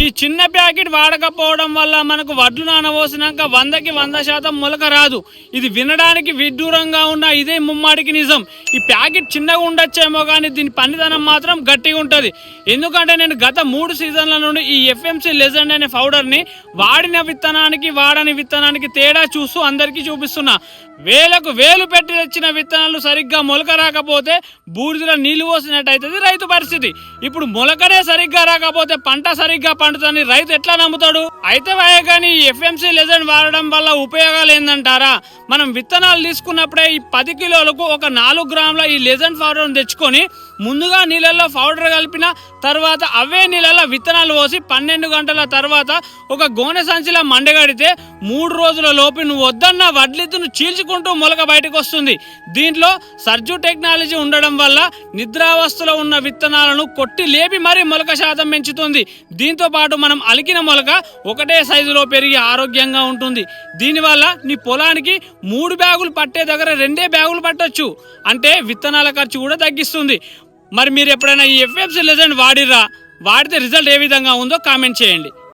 ఈ చిన్న ప్యాకెట్ వాడకపోవడం వల్ల మనకు వడ్లు నానబోసినాక వందకి వంద శాతం మొలక రాదు. ఇది వినడానికి విడ్డూరంగా ఉన్న ఇదే ముమ్మాడికి నిజం. ఈ ప్యాకెట్ చిన్నగా ఉండొచ్చేమో కానీ దీని పనితనం మాత్రం గట్టిగా ఉంటుంది. ఎందుకంటే నేను గత మూడు సీజన్ల నుండి ఈ ఎఫ్ఎంసి లెజెండ్ అనే పౌడర్ని వాడిన విత్తనానికి వాడని విత్తనానికి తేడా చూస్తూ అందరికీ చూపిస్తున్నా. వేలకు వేలు పెట్టి తెచ్చిన విత్తనాలు సరిగ్గా మొలక రాకపోతే బూడిదలో నీళ్ళు అవుతుంది రైతు పరిస్థితి. ఇప్పుడు మొలకనే సరిగ్గా రాకపోతే పంట సరిగ్గా పండుతుంది రైతు ఎట్లా నమ్ముతాడు? అయితే వాయే కానీ ఈ ఎఫ్ఎంసి లెజెండ్ వాడడం వల్ల ఉపయోగాలు ఏందంటారా? మనం విత్తనాలు తీసుకున్నప్పుడే ఈ పది కిలోలకు ఒక నాలుగు గ్రాముల ఈ లెజెండ్ పౌడర్ని తెచ్చుకొని ముందుగా నీళ్ళల్లో పౌడర్ కలిపిన తర్వాత అవే నీళ్ళల్లో విత్తనాలు పోసి పన్నెండు గంటల తర్వాత ఒక గోనె సంచిలో మండగడితే మూడు రోజుల లోపు నువ్వు వద్దన్న వడ్లిద్దును చీల్చుకుంటూ మొలక బయటకు వస్తుంది. దీంట్లో సర్జు టెక్నాలజీ ఉండడం వల్ల నిద్రావస్థలో ఉన్న విత్తనాలను కొట్టి లేపి మరీ మొలక శాతం పెంచుతుంది. దీంతో పాటు మనం అలికిన మొలక ఒకటే సైజులో పెరిగి ఆరోగ్యంగా ఉంటుంది. దీనివల్ల నీ పొలానికి మూడు బ్యాగులు పట్టే దగ్గర రెండే బ్యాగులు పట్టొచ్చు. అంటే విత్తనాల ఖర్చు కూడా తగ్గిస్తుంది. మరి మీరు ఎప్పుడైనా ఈ ఎఫ్ఎఫ్సి లెజెండ్ వాడిరా వాడితే రిజల్ట్ ఏ విధంగా ఉందో కామెంట్ చేయండి.